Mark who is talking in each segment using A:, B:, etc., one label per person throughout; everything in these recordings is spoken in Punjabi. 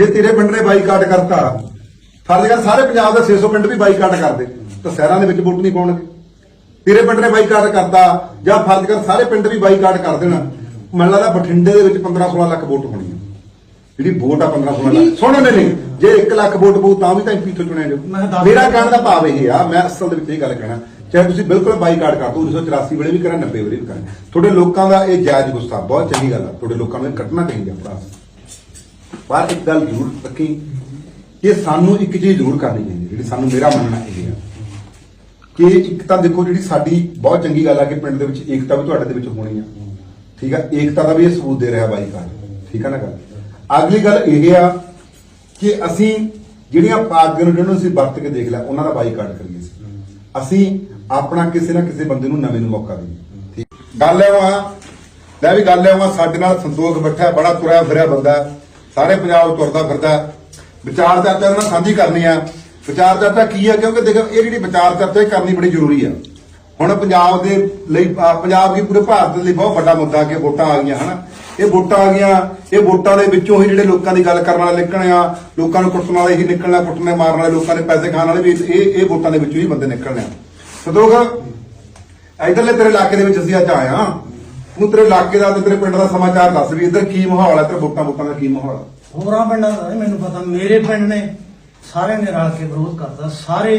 A: ਜੇ ਤੇਰੇ ਪਿੰਡ ਨੇ ਬਾਈਕਾਟ ਕਰਤਾ ਫਰਜ਼ ਕਰ ਸਾਰੇ ਪੰਜਾਬ ਦੇ 600 ਪਿੰਡ ਵੀ ਬਾਈਕਾਟ ਕਰਦੇ ਤਾਂ ਸ਼ਹਿਰਾਂ ਦੇ ਵਿੱਚ ਵੋਟ ਨਹੀਂ ਪਾਉਣਗੇ। ਤੇਰੇ ਪਿੰਡ ਨੇ ਬਾਈਕਾਟ ਕਰਤਾ ਜਾਂ ਫਰਜ਼ ਕਰ ਸਾਰੇ ਪਿੰਡ ਵੀ ਬਾਈਕਾਟ ਕਰ ਦੇਣ ਮੈਨੂੰ ਲੱਗਦਾ ਬਠਿੰਡੇ ਦੇ ਵਿੱਚ 15 16 ਲੱਖ ਵੋਟ ਹੋਣੀ ਹੈ ਜਿਹੜੀ ਵੋਟ ਆ 15 16 ਲੱਖ। ਸੁਣੋ ਨਹੀਂ ਜੇ 1 ਲੱਖ ਵੋਟ ਪਊ ਤਾਂ ਵੀ ਤਾਂ ਐਮਪੀ ਤੋਂ ਚੁਣਿਆ ਜਾਊ ਮੇਰਾ ਕਹਿਣ ਦਾ ਭਾਵ ਇਹ ਆ ਮੈਂ ਅਸਲ ਦੇ ਵਿੱਚ ਇਹ ਗੱਲ ਕਹਿਣਾ ਚਾਹੇ ਤੁਸੀਂ ਬਿਲਕੁਲ ਬਾਈਕਾਟ ਕਰ ਦੋ 1984 ਵੇਲੇ ਵੀ ਕਰਾਂ 90 ਵੇਲੇ ਵੀ ਕਰਾਂ ਤੁਹਾਡੇ ਲੋਕਾਂ ਦਾ ਇਹ ਜਾਇਜ਼ ਗੁੱਸਾ ਬਹੁਤ ਚੰਗੀ ਗੱਲ ਆ ਤੁਹਾਡੇ ਲੋਕਾਂ ਨੂੰ ਕੱਟਣਾ ਚਾਹੀਦਾ ਭਰਾ। ਪਰ ਇੱਕ ਗੱਲ ਜ਼ਰੂਰ ਰੱਖੀ ਕਿ ਸਾਨੂੰ ਇੱਕ ਚੀਜ਼ ਜ਼ਰੂਰ ਕਰਨੀ ਚਾਹੀਦੀ, ਜਿਹੜੀ ਸਾਨੂੰ ਮੇਰਾ ਮੰਨਣਾ ਇਹ ਹੈ। ਕਿ ਇੱਕ ਤਾਂ ਦੇਖੋ ਜਿਹੜੀ ਸਾਡੀ ਬਹੁਤ ਚੰਗੀ ਗੱਲ ਆ ਕਿ ਪਿੰਡ ਦੇ ਵਿੱਚ ਏਕਤਾ ਵੀ ਤੁਹਾਡੇ ਦੇ ਵਿੱਚ ਹੋਣੀ ਆ। ਠੀਕ ਆ? ਏਕਤਾ ਦਾ ਵੀ ਇਹ ਸਬੂਤ ਦੇ ਰਿਹਾ ਬਾਈ ਕਾਰ ਠੀਕ ਆ ਨਾ ਗੱਲ? ਅਗਲੀ ਗੱਲ ਇਹ ਆ ਕਿ ਅਸੀਂ ਜਿਹੜੀਆਂ ਪਾਰਟੀਆਂ ਨੂੰ ਜਿਹਨੂੰ ਅਸੀਂ ਵਰਤ ਕੇ ਦੇਖ ਲਿਆ, ਉਹਨਾਂ ਦਾ ਬਾਈਕਾਟ ਕਰੀਏ। ਸੀ ਅਸੀਂ ਆਪਣਾ ਕਿਸੇ ਨਾ ਕਿਸੇ ਬੰਦੇ ਨੂੰ ਨਵੇਂ ਨੂੰ ਮੌਕਾ ਦੇਈਏ। ਠੀਕ? ਗੱਲ ਇਹ ਵਾ ਲੈ ਵੀ ਗੱਲ ਇਹ ਵਾ, ਸਾਡੇ ਨਾਲ ਸੰਤੋਖ ਬੈਠਾ, ਬੜਾ ਤੁਰਿਆ ਫਿਰਿਆ ਬੰਦਾ। ਸਾਰੇ ਪੰਜਾਬ ਤੁਰਦਾ ਫਿਰਦਾ ਵਿਚਾਰ ਚਰਚਾ ਇਹਨਾਂ ਸਾਂਝੀ ਕਰਨੀ ਆ। ਵਿਚਾਰ ਚਰਚਾ ਕੀ ਆ? ਕਿਉਂਕਿ ਦੇਖੋ, ਇਹ ਜਿਹੜੀ ਵਿਚਾਰ ਚਰਚਾ ਇਹ ਕਰਨੀ ਬੜੀ ਜ਼ਰੂਰੀ ਆ। ਹੁਣ ਪੰਜਾਬ ਦੇ ਲਈ ਪੰਜਾਬ ਦੀ ਪੂਰੇ ਭਾਰਤ ਦੇ ਲਈ ਬਹੁਤ ਵੱਡਾ ਮੁੱਦਾ ਕਿ ਵੋਟਾਂ ਆ ਗਈਆਂ, ਹਨਾ? ਇਹ ਵੋਟਾਂ ਆ ਗਈਆਂ, ਇਹ ਵੋਟਾਂ ਦੇ ਵਿੱਚੋਂ ਹੀ ਜਿਹੜੇ ਲੋਕਾਂ ਦੀ ਗੱਲ ਕਰਨ ਵਾਲੇ ਨਿਕਲਣੇ ਆ, ਲੋਕਾਂ ਨੂੰ ਕੁੱਟਣ ਵਾਲੇ ਹੀ ਨਿਕਲਣਾ, ਕੁੱਟਣੇ, ਮਾਰਨ ਵਾਲੇ ਲੋਕਾਂ ਦੇ ਪੈਸੇ ਖਾਣ ਵਾਲੇ ਵੀ ਇਹ ਇਹ ਵੋਟਾਂ ਦੇ ਵਿੱਚੋਂ ਹੀ ਬੰਦੇ ਨਿਕਲਣੇ ਆ। ਸਦੋਗ ਇਧਰਲੇ ਤੇਰੇ ਇਲਾਕੇ ਦੇ ਵਿੱਚ ਅਸੀਂ ਅੱਜ ਆਏ ਆ ਤੂੰ ਤੇਰੇ ਇਲਾਕੇ ਦਾ ਤੇ ਤੇਰੇ ਪਿੰਡ ਦਾ ਸਮਾਚਾਰ ਦੱਸ ਵੀ ਇੱਧਰ ਕੀ ਮਾਹੌਲ ਹੈ ਤੇ ਵੋਟਾਂ ਵੋਟਾਂ ਦਾ ਕੀ ਮਾਹੌਲ ਹੈ
B: ਹੋਰਾਂ ਪਿੰਡਾਂ ਦਾ ਨਹੀਂ ਮੈਨੂੰ ਪਤਾ ਮੇਰੇ ਪਿੰਡ ਨੇ ਸਾਰਿਆਂ ਨੇ ਰਲ ਕੇ ਵਿਰੋਧ ਕਰਦਾ ਸਾਰੇ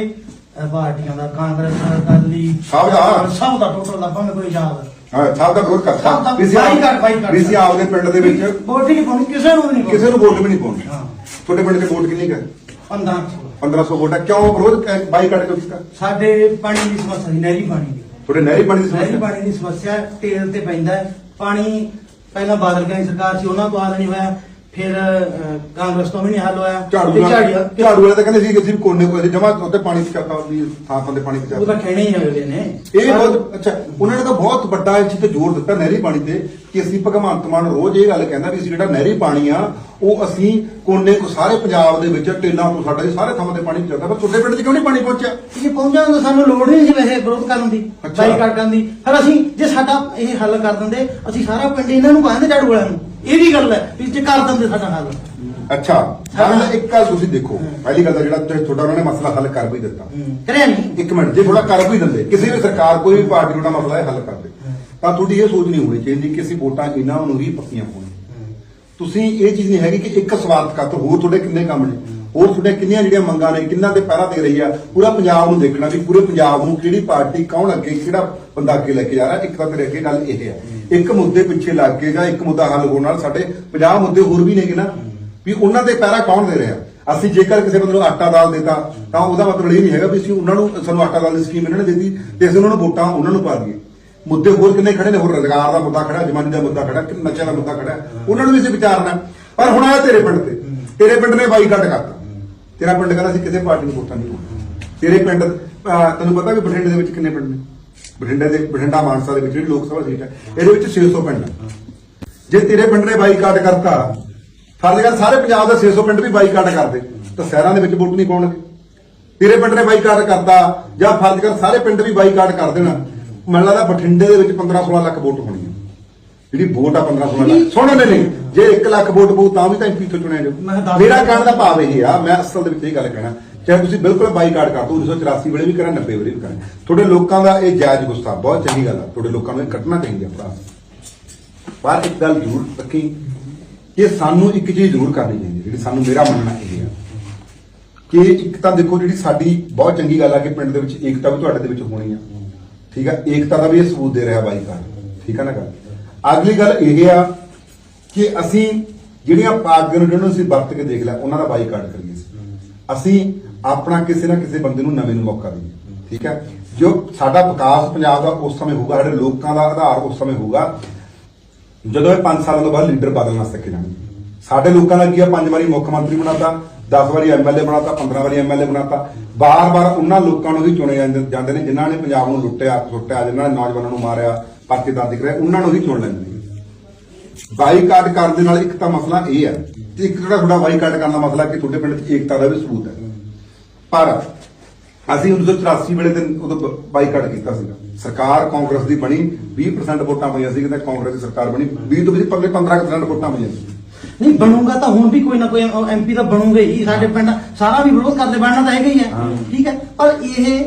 B: ਅਹ, ਪਾਰਟੀਆਂ ਦਾ ਕਾਂਗਰਸ ਅਕਾਲੀ
A: ਸਭ ਦਾ?
B: ਸਭ ਦਾ ਟੋਟਲ ਦਾ ਭਾਵੇਂ ਕੋਈ ਯਾਦ
A: ਹਾਂ ਸਭ ਦਾ ਵਿਰੋਧ ਕਰਤਾ।
B: ਸਭ ਦਾ
A: ਵੀ ਅਸੀਂ
B: ਬਾਈਕਾਟ, ਬਾਈਕਾਟ।
A: ਵੀ ਅਸੀਂ ਆਪਦੇ ਪਿੰਡ ਦੇ ਵਿੱਚ
B: ਵੋਟ ਹੀ ਨਹੀਂ ਪਾਉਣੀ ਕਿਸੇ ਨੂੰ ਵੀ ਨਹੀਂ
A: ਕਿਸੇ ਨੂੰ ਵੋਟ ਵੀ ਨਹੀਂ ਪਾਉਣੀ।
B: ਹਾਂ।
A: ਤੁਹਾਡੇ ਪਿੰਡ 'ਚ ਵੋਟ ਕਿੰਨੀ ਕੁ ਹੈ?
B: 15
A: 1500 ਵੋਟ। ਹੈ ਕਿਉਂ ਵਿਰੋਧ ਕ- ਬਾਈਕਾਟ ਕਿਉਂ ਕੀਤਾ?
B: ਸਾਡੇ ਪਾਣੀ ਦੀ ਸਮੱਸਿਆ ਸੀ ਨਹਿਰੀ ਪਾਣੀ ਦੀ।
A: ਤੁਹਾਡੇ ਨਹਿਰੀ ਪਾਣੀ ਦੀ
B: ਨਹਿਰੀ
A: ਸਮੱਸਿਆ।
B: ਪਾਣੀ ਦੀ ਸਮੱਸਿਆ ਟੇਲ ਤੇ ਪੈਂਦਾ ਹੈ। ਪਾਣੀ ਪਹਿਲਾਂ ਬਾਦਲ ਗਾਈ ਸਰਕਾਰ ਸੀ ਉਹਨਾਂ ਤੋਂ ਹੱਲ ਨਹੀਂ ਹੋਇਆ। ਫਿਰ ਅਹ, ਕਾਂਗਰਸ ਤੋਂ ਵੀ ਨਹੀਂ ਹੱਲ ਹੋਇਆ।
A: ਝਾੜੂ
B: ਤੇ ਝਾੜੀਆਂ
A: ਝਾੜੂ ਵਾਲੇ ਤਾਂ ਕਹਿੰਦੇ ਸੀ ਕਿ ਅਸੀਂ ਕੋਨੇ ਕੋਈ ਜਮਾ ਉੱਤੇ ਪਾਣੀ ਪਚਾਤਾ ਵੀ ਥਾਂ ਥਾਂ ਤੇ ਪਾਣੀ
B: ਉਹ
A: ਪਚਾਤਾ
B: ਤਾਂ ਕਹਿਣੇ ਹੀ ਅਗਲੇ ਨੇ।
A: ਇਹ ਬਹੁਤ ਅੱਛਾ ਉਹਨਾਂ ਨੇ ਤਾਂ ਬਹੁਤ ਵੱਡਾ ਇਸ ਚੀਜ਼ ਤੇ ਜ਼ੋਰ ਦਿੱਤਾ ਨਹਿਰੀ ਪਾਣੀ ਤੇ। ਕਿ ਅਸੀਂ ਭਗਵੰਤ ਮਾਨ ਰੋਜ਼ ਇਹ ਗੱਲ ਕਹਿੰਦਾ ਵੀ ਅਸੀਂ ਜਿਹੜਾ ਨਹਿਰੀ ਪਾਣੀ ਆ ਉਹ ਅਸੀਂ ਕੋਨੇ ਕੋ ਸਾਰੇ ਪੰਜਾਬ ਦੇ ਵਿੱਚ ਟੇਲਾਂ ਤੋਂ ਸਾਡਾ ਸਾਰੇ ਥਾਵਾਂ ਤੇ ਪਾਣੀ ਪਹੁੰਚਦਾ ਪਰ ਤੁਹਾਡੇ ਪਿੰਡ 'ਚ ਕਿਉਂ ਨਹੀਂ ਪਾਣੀ ਪਹੁੰਚਿਆ?
B: ਇਹ ਪਹੁੰਚਾਂ ਤਾਂ ਸਾਨੂੰ ਲੋੜ ਨਹੀਂ ਸੀ ਵੈਸੇ ਵਿਰੋਧ ਕਰਨ ਦੀ। ਬਾਈਕਾਟ ਕਰਨ ਦੀ। ਫਿਰ ਅਸੀਂ ਜੇ ਸਾਡਾ ਇਹ ਹੱਲ ਕਰ ਦਿੰਦੇ ਅਸੀਂ ਸਾਰਾ ਪਿੰਡ ਇਹਨਾਂ ਨੂੰ ਕਹਿੰਦੇ ਝਾੜੂ ਵਾਲਿਆਂ ਨੂੰ। ਇਹ ਵੀ ਗੱਲ ਹੈ ਵੀ ਜੇ ਕਰ ਦਿੰਦੇ ਸਾਡਾ ਹੱਲ
A: ਅੱਛਾ ਗੱਲ ਇੱਕ ਗੱਲ ਤੁਸੀਂ ਦੇਖੋ ਪਹਿਲੀ ਗੱਲ ਤਾਂ ਜਿਹੜਾ ਤੁਹਾਡਾ ਉਹਨਾਂ ਨੇ ਮਸਲਾ ਹੱਲ ਕਰ ਵੀ ਦਿੱਤਾ।
B: ਕਰਿਆ ਨਹੀਂ।
A: ਇੱਕ ਮਿੰਟ ਜੇ ਥੋੜਾ ਕਰ ਵੀ ਦਿੰਦੇ ਕਿਸੇ ਵੀ ਸਰਕਾਰ ਕੋਈ ਵੀ ਪਾਰਟੀ ਤੁਹਾਡਾ ਮਸਲਾ ਹੈ ਹੱਲ ਕਰ ਦੇ ਤਾਂ ਤੁਹਾਡੀ ਇਹ ਸੋਚ ਨਹੀਂ ਹੋਣੀ ਚਾਹੀਦੀ ਕਿ ਅਸੀਂ ਵੋਟਾਂ ਇਹਨਾਂ ਨੂੰ ਹੀ ਪੱਕੀਆਂ ਪਾਉਣੀਆਂ। ਤੁਸੀਂ ਇਹ ਚੀਜ਼ ਨਹੀਂ ਹੈਗੀ ਕਿ ਇੱਕ ਸਵਾਰਥ ਖਾਤਰ ਹੋਰ ਤੁਹਾਡੇ ਕਿੰਨੇ ਕੰਮ ਨੇ? ਹੋਰ ਤੁਹਾਡੀਆਂ ਕਿੰਨੀਆਂ ਜਿਹੜੀਆਂ ਮੰਗਾਂ ਨੇ, ਕਿੰਨਾ ਤੇ ਪਹਿਰਾ ਦੇ ਰਹੀ ਆ, ਪੂਰਾ ਪੰਜਾਬ ਨੂੰ ਦੇਖਣਾ ਵੀ ਪੂਰੇ ਪੰਜਾਬ ਨੂੰ ਕਿਹੜੀ ਪਾਰਟੀ ਕੌਣ ਅੱਗੇ, ਕਿਹੜਾ ਬੰਦਾ ਅੱਗੇ ਲੈ ਕੇ ਜਾ ਰਿਹਾ, ਇੱਕ ਤਾਂ ਤੇਰੇ ਅੱਗੇ ਗੱਲ ਇਹ ਹੈ। ਇੱਕ ਮੁੱਦੇ ਪਿੱਛੇ ਲੱਗ ਕੇ ਜਾਂ ਇੱਕ ਮੁੱਦਾ ਹੱਲ ਹੋਣ ਨਾਲ ਸਾਡੇ 50 ਮੁੱਦੇ ਹੋਰ ਵੀ ਨੇਗੇ ਨਾ, ਵੀ ਉਹਨਾਂ ਦੇ ਪਹਿਰਾ ਕੌਣ ਦੇ ਰਿਹਾ। ਅਸੀਂ ਜੇਕਰ ਕਿਸੇ ਬੰਦੇ ਨੂੰ ਆਟਾ ਦਾਲ ਦੇਤਾ, ਤਾਂ ਉਹਦਾ ਮਤਲਬ ਇਹ ਨਹੀਂ ਹੈਗਾ ਵੀ ਅਸੀਂ ਉਹਨਾਂ ਨੂੰ, ਸਾਨੂੰ ਆਟਾ ਦਾਲ ਦੀ ਸਕੀਮ ਇਹਨਾਂ ਨੇ ਦੇ ਦਿੱਤੀ ਤੇ ਅਸੀਂ ਉਹਨਾਂ ਨੂੰ ਵੋਟਾਂ ਉਹਨਾਂ ਨੂੰ ਪਾ ਦਈਏ। ਮੁੱਦੇ ਹੋਰ ਕਿੰਨੇ ਖੜੇ ਨੇ? ਹੋਰ ਰੋਜ਼ਗਾਰ ਦਾ ਮੁੱਦਾ ਖੜਾ, ਜਮਾਨੀ ਦਾ ਮੁੱਦਾ ਖੜਾ ਕਿ ਨਸ਼ਿਆਂ ਦਾ ਮੁੱਦਾ ਖੜਾ, ਉਹਨਾਂ ਨੂੰ ਵੀ ਅਸੀਂ ਵਿਚਾਰਨਾ। ਪਰ ਹੁਣ ਆਇਆ ਤੇਰੇ ਪਿੰਡ ਤੇ, ਤੇਰੇ ਪਿੰਡ ਨੇ ਬਾਈਕਾਟ ਕਰਤਾ। ਤੇਰਾ ਪਿੰਡ ਕਹਿੰਦਾ ਸੀ ਕਿਸੇ ਪਾਰਟੀ ਨੂੰ ਵੋਟਾਂ ਨਹੀਂ ਪਾਉਣੀਆਂ। ਤੇਰੇ ਪਿੰਡ ਅਹ, ਤੈਨੂੰ ਪਤਾ ਵੀ ਬਠਿੰਡੇ ਦੇ ਵਿੱਚ ਕਿੰਨੇ ਪਿੰਡ ਨੇ? ਬਠਿੰਡੇ ਦੇ ਬਠਿੰਡਾ ਮਾਨਸਾ ਦੇ ਵਿੱਚ ਜਿਹੜੀ ਲੋਕ ਸਭਾ ਸੀਟ ਹੈ ਇਹਦੇ ਵਿੱਚ 600 ਪਿੰਡ ਹੈ ਜੇ ਤੇਰੇ ਪਿੰਡ ਨੇ ਬਾਈਕਾਟ ਕਰਤਾ ਫਰਜ਼ ਕਰ ਸਾਰੇ ਪੰਜਾਬ ਦੇ 600 ਪਿੰਡ ਵੀ ਬਾਈਕਾਟ ਕਰਦੇ ਤਾਂ ਸ਼ਹਿਰਾਂ ਦੇ ਵਿੱਚ ਵੋਟ ਨਹੀਂ ਪਾਉਣਗੇ। ਤੇਰੇ ਪਿੰਡ ਨੇ ਬਾਈਕਾਟ ਕਰਤਾ ਜਾਂ ਫਰਜ਼ ਕਰ ਸਾਰੇ ਪਿੰਡ ਵੀ ਬਾਈਕਾਟ ਕਰ ਦੇਣ। ਮੈਨੂੰ ਲੱਗਦਾ ਬਠਿੰਡੇ ਦੇ ਵਿੱਚ 15 16 ਲੱਖ ਵੋਟ ਹੋਣੀ ਹੈ ਜਿਹੜੀ ਵੋਟ ਆ 15 16 ਲੱਖ ਸੁਣੋ ਨੇ ਨਹੀਂ। ਜੇ 1 ਲੱਖ ਵੋਟ ਪਊ ਤਾਂ ਵੀ ਤਾਂ ਐਮਪੀ ਤੋਂ ਚੁਣਿਆ
B: ਦੱਸ
A: ਮੇਰਾ ਕਹਿਣ ਦਾ ਭਾਵ ਇਹ ਆ ਮੈਂ ਅਸਲ ਦੇ ਵਿੱਚ ਇਹ ਗੱਲ ਕਹਿਣਾ ਚਾਹੇ ਤੁਸੀਂ ਬਿਲਕੁਲ ਬਾਈਕਾਟ ਕਰ ਦੋ 1984 ਵੇਲੇ ਵੀ ਕਰਾਂ 90 ਵੇਲੇ ਵੀ ਕਰਾਂ। ਤੁਹਾਡੇ ਲੋਕਾਂ ਦਾ ਇਹ ਜਾਇਜ਼ ਗੁੱਸਾ ਬਹੁਤ ਚੰਗੀ ਗੱਲ ਆ। ਤੁਹਾਡੇ ਲੋਕਾਂ ਨੂੰ ਇਹ ਕੱਟਣਾ ਚਾਹੀਦਾ ਭਰਾ। ਪਰ ਇੱਕ ਗੱਲ ਜ਼ਰੂਰ ਰੱਖੀ ਕਿ ਸਾਨੂੰ ਇੱਕ ਚੀਜ਼ ਜ਼ਰੂਰ ਕਰਨੀ ਚਾਹੀਦੀ ਜਿਹੜੀ ਸਾਨੂੰ ਮੇਰਾ ਮੰਨਣਾ ਇਹ ਆ। ਕਿ ਇੱਕ ਤਾਂ ਦੇਖੋ ਜਿਹੜੀ ਸਾਡੀ ਬਹੁਤ ਚੰਗੀ ਗੱਲ ਆ ਕਿ ਪਿੰਡ ਦੇ ਵਿੱਚ ਏਕਤਾ ਵੀ ਤੁਹਾਡੇ ਦੇ ਵਿੱਚ ਹੋਣੀ ਆ। ਠੀਕ ਆ? ਏਕਤਾ ਦਾ ਵੀ ਇਹ ਸਬੂਤ ਦੇ ਰਿਹਾ ਬਾਈ ਕਾਰ ਠੀਕ ਆ ਨਾ ਗੱਲ? ਅਗਲੀ ਗੱਲ ਇਹ ਆ ਕਿ ਅਸੀਂ ਜਿਹੜੀਆਂ ਪਾਰਟੀਆਂ ਨੂੰ ਜਿਹਨੂੰ ਅਸੀਂ ਵਰਤ ਕੇ ਦੇਖ ਲਿਆ, ਉਹਨਾਂ ਦਾ ਬਾਈਕਾਟ ਕਰੀਏ ਅਸੀਂ। ਆਪਣਾ ਕਿਸੇ ਨਾ ਕਿਸੇ ਬੰਦੇ ਨੂੰ ਨਵੇਂ ਨੂੰ ਮੌਕਾ ਦਈਏ, ਠੀਕ ਹੈ? ਜੋ ਸਾਡਾ ਵਿਕਾਸ ਪੰਜਾਬ ਦਾ ਉਸ ਸਮੇਂ ਹੋਊਗਾ, ਸਾਡੇ ਲੋਕਾਂ ਦਾ ਆਧਾਰ ਉਸ ਸਮੇਂ ਹੋਊਗਾ, ਜਦੋਂ ਇਹ 5 ਸਾਲਾਂ ਤੋਂ ਬਾਅਦ ਲੀਡਰ ਬਦਲਣਾ ਸਿੱਖ ਜਾਣਗੇ ਸਾਡੇ ਲੋਕਾਂ ਦਾ ਕੀ ਆ ਪੰਜ ਵਾਰੀ ਮੁੱਖ ਮੰਤਰੀ ਬਣਾਤਾ 10 ਵਾਰੀ ਐਮਐਲਏ ਬਣਾਤਾ 15 ਵਾਰੀ ਐਮਐਲਏ ਬਣਾਤਾ। ਬਾਰ-ਬਾਰ ਉਹਨਾਂ ਲੋਕਾਂ ਨੂੰ ਵੀ ਚੁਣੇ ਜਾਂਦੇ ਜਾਂਦੇ ਨੇ, ਜਿਨ੍ਹਾਂ ਨੇ ਪੰਜਾਬ ਨੂੰ ਲੁੱਟਿਆ, ਸੁੱਟਿਆ, ਜਿਨ੍ਹਾਂ ਨੇ ਨੌਜਵਾਨਾਂ ਨੂੰ ਮਾਰਿਆ ਪਾਕਿਸਤਾਨ ਦਿਖ ਰਿਹਾ ਉਹਨਾਂ ਨੂੰ ਹੀ ਚੁਣ ਲੈਂਦੇ ਬਾਈਕਾਟ ਕਰਨ ਦੇ ਨਾਲ ਇੱਕ ਤਾਂ ਮਸਲਾ ਇਹ ਹੈ ਤੇ ਇੱਕ ਜਿਹੜਾ ਤੁਹਾਡਾ ਬਾਈਕਾਟ ਕਰਨ ਦਾ ਮਸਲਾ ਕਿ ਤੁਹਾਡੇ ਪਿੰਡ 'ਚ ਏਕਤਾ ਦਾ ਵੀ ਸਬੂਤ ਹੈ। ਪਰ ਅਸੀਂ 1984 ਵੇਲੇ ਤੇ ਉਦੋਂ ਬਾਈਕਾਟ ਕੀਤਾ ਸੀਗਾ। ਸਰਕਾਰ ਕਾਂਗਰਸ ਦੀ ਬਣੀ 20% ਵੋਟਾਂ ਪਈਆਂ ਸੀ ਕਿ ਕਾਂਗਰਸ ਦੀ ਸਰਕਾਰ ਬਣੀ 20 ਤੋਂ ਵੀ ਪੱਲੇ 15% ਵੋਟਾਂ ਪਈਆਂ ਸੀ।
B: ਨਹੀਂ ਬਣੂਗਾ ਤਾਂ ਹੁਣ ਵੀ ਕੋਈ ਨਾ ਕੋਈ ਐਮਪੀ ਤਾਂ ਬਣੂਗਾ ਹੀ। ਸਾਡੇ ਪਿੰਡ ਸਾਰਾ ਵੀ ਵਿਰੋਧ ਕਰਦੇ ਬਣਨਾ ਤਾਂ ਹੈਗਾ ਹੀ।
A: ਹਾਂ।
B: ਠੀਕ ਹੈ ਪਰ ਇਹ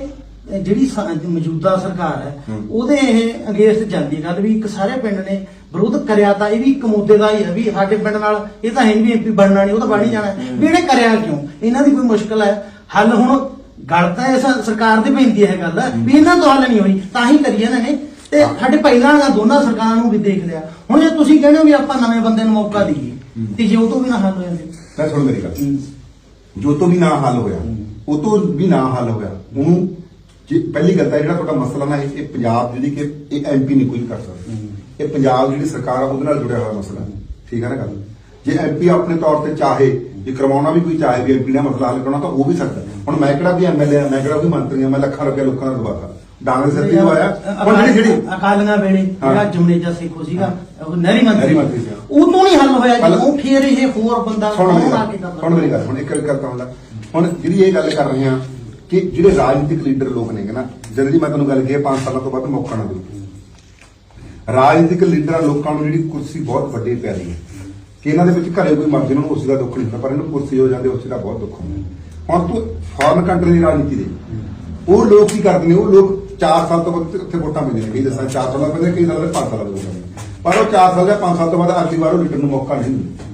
B: ਜਿਹੜੀ ਸਾ- ਮੌਜੂਦਾ ਸਰਕਾਰ ਹੈ। ਉਹਦੇ ਇਹ ਅਗੇਂਸਟ ਜਾਂਦੀ ਗੱਲ ਵੀ ਇੱਕ ਸਾਰੇ ਪਿੰਡ ਨੇ ਵਿਰੋਧ ਕਰਿਆ ਤਾਂ ਇਹ ਵੀ ਇੱਕ ਮੁੱਦੇ ਦਾ ਹੀ ਹੈ ਵੀ ਸਾਡੇ ਪਿੰਡ ਨਾਲ ਇਹ ਤਾਂ ਹੈ ਵੀ ਐਮਪੀ ਬਣਨਾ ਨਹੀਂ ਉਹ ਤਾਂ ਬਣ ਹੀ ਜਾਣਾ ਹੈ। ਵੀ ਇਹਨੇ ਕਰਿਆ ਕਿਉਂ? ਇਹਨਾਂ ਦੀ ਕੋਈ ਮੁਸ਼ਕਲ ਹੈ? ਹੱਲ ਹੁਣ ਗੱਲ ਤਾਂ ਇਸ ਸਰਕਾਰ ਦੇ ਪੈਂਦੀ ਹੈ ਗੱਲ ਵੀ ਇਹਨਾਂ ਤੋਂ ਹੱਲ ਨਹੀਂ ਹੋਈ ਤਾਂ ਹੀ ਕਰੀ ਇਹਨਾਂ ਨੇ। ਤੇ ਸਾਡੇ ਪਹਿਲਾਂ ਵਾਲੀਆਂ ਦੋਨਾਂ ਸਰਕਾਰਾਂ ਨੂੰ ਵੀ ਦੇਖ ਲਿਆ। ਹੁਣ ਜੇ ਤੁਸੀਂ ਕਹਿੰਦੇ ਹੋ ਵੀ ਆਪਾਂ ਨਵੇਂ ਬੰਦੇ ਨੂੰ ਮੌਕਾ ਦਈਏ ਤੇ ਜੇ ਉਹ ਤੋਂ ਵੀ ਨਾ ਹੱਲ ਹੋ ਜਾਂਦੇ
A: ਮੈਂ ਸੁਣ ਮੇਰੀ ਗੱਲ। ਜੋ ਤੋਂ ਵੀ ਨਾ ਹੱਲ ਹੋਇਆ ਉਹ ਤੋਂ ਵੀ ਨਾ ਹੱਲ ਹੋਇਆ ਉਹਨੂੰ ਜੇ ਪਹਿਲੀ ਗੱਲ ਤਾਂ ਜਿਹੜਾ ਤੁਹਾਡਾ ਮਸਲਾ ਨਾ ਇਹ ਪੰਜਾਬ ਜਿਹੜੀ ਕਿ ਇਹ ਐਮਪੀ ਨਹੀਂ ਕੋਈ ਕਰ ਸਕਦਾ। ਇਹ ਪੰਜਾਬ ਜਿਹੜੀ ਸਰਕਾਰ ਆ ਉਹਦੇ ਨਾਲ ਜੁੜਿਆ ਹੋਇਆ ਮਸਲਾ। ਠੀਕ ਹੈ ਨਾ ਗੱਲ? ਜੇ ਐਮਪੀ ਆਪਣੇ ਤੌਰ ਤੇ ਚਾਹੇ ਜੇ ਕਰਵਾਉਣਾ ਵੀ ਕੋਈ ਚਾਹੇ ਵੀ ਐਮਪੀ ਦਾ ਮਸਲਾ ਹੱਲ ਕਰਾਉਣਾ ਤਾਂ ਉਹ ਵੀ ਸਕਦਾ। ਹੁਣ ਮੈਂ ਕਿਹੜਾ ਵੀ ਐਮਐਲਏ ਆ ਮੈਂ ਕਿਹੜਾ ਵੀ ਮੰਤਰੀ ਆ ਮੈਂ ਲੱਖਾਂ ਰੁਪਏ ਲੋਕਾਂ ਨੂੰ ਦਵਾਤਾ ਡਾਂਗਰ ਸਿਰ ਤੇ ਦਵਾਇਆ ਹੁਣ ਜਿਹੜੀ ਜਿਹੜੀ
B: ਅਕਾਲੀਆਂ ਵੇਲੇ। ਜਿਹੜਾ ਜਮਨੇਜਾ ਸੇਖੋ ਸੀਗਾ ਉਹ ਨਹਿਰੀ ਮੰਤਰੀ। ਉਹ ਤੋਂ ਨਹੀਂ ਹੱਲ ਹੋਇਆ ਜੀ ਉਹ ਫੇਰ ਇਹ ਹੋਰ ਬੰਦਾ
A: ਸੁਣ ਮੇਰੀ
B: ਆ
A: ਗੱਲ
B: ਕੇ ਕਰਦਾ
A: ਸੁਣ ਮੇਰੀ ਗੱਲ ਹੁਣ ਇੱਕ ਗੱਲ ਕਰਦਾ ਹੁਣ। ਜਿਹੜੀ ਇਹ ਗੱਲ ਕਰ ਰਹੇ ਹਾਂ ਕਿ ਜਿਹੜੇ ਰਾਜਨੀਤਿਕ ਲੀਡਰ ਲੋਕ ਨੇਗੇ ਨਾ, ਜਦੋਂ ਦੀ ਮੈਂ ਤੁਹਾਨੂੰ ਗੱਲ ਕਹੀ 5 ਸਾਲਾਂ ਤੋਂ ਬਾਅਦ ਮੌਕਾ ਨਾ ਦਿਓ ਰਾਜਨੀਤਿਕ ਲੀਡਰਾਂ ਲੋਕਾਂ ਨੂੰ ਜਿਹੜੀ ਕੁਰਸੀ ਬਹੁਤ ਵੱਡੀ ਪਿਆਰੀ ਹੈ। ਕਿ ਇਹਨਾਂ ਦੇ ਵਿੱਚ ਘਰੇ ਕੋਈ ਮਰਜ਼ੀ ਨੂੰ ਉਸ ਦਾ ਦੁੱਖ ਨਹੀਂ ਹੁੰਦਾ, ਪਰ ਇਹਨੂੰ ਕੁਰਸੀ ਹੋ ਜਾਂਦੇ, ਉਸ ਦਾ ਬਹੁਤ ਦੁੱਖ ਹੁੰਦਾ। ਹੁਣ ਤੂੰ ਫੋਰਨ ਕੰਟਰੀ ਦੀ ਰਾਜਨੀਤੀ ਦੇ ਉਹ ਲੋਕ ਕੀ ਕਰਦੇ ਨੇ? ਉਹ ਲੋਕ 4 ਸਾਲ ਤੋਂ ਬਾਅਦ ਉੱਥੇ ਵੋਟਾਂ ਪੈਂਦੀਆਂ ਨੇ। ਕਈ ਦੱਸਾਂ 4 ਸਾਲ ਬਾਅਦ ਪੈਂਦੀਆਂ ਕਈ ਸਾਲ ਬਾਅਦ 5 ਸਾਲ ਬਾਅਦ ਪੈਂਦੀਆਂ ਪਰ ਉਹ 4 ਸਾਲ ਜਾਂ 5 ਸਾਲ ਤੋਂ ਬਾਅਦ ਅਗਲੀ ਵਾਰ ਉਹ ਲੀਡਰ ਨੂੰ ਮੌਕਾ ਨਹੀਂ ਦਿੰਦੇ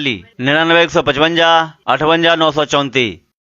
C: निन्यानवे एक सौ पचवंजा अठवंजा नौ सौ चौंतीस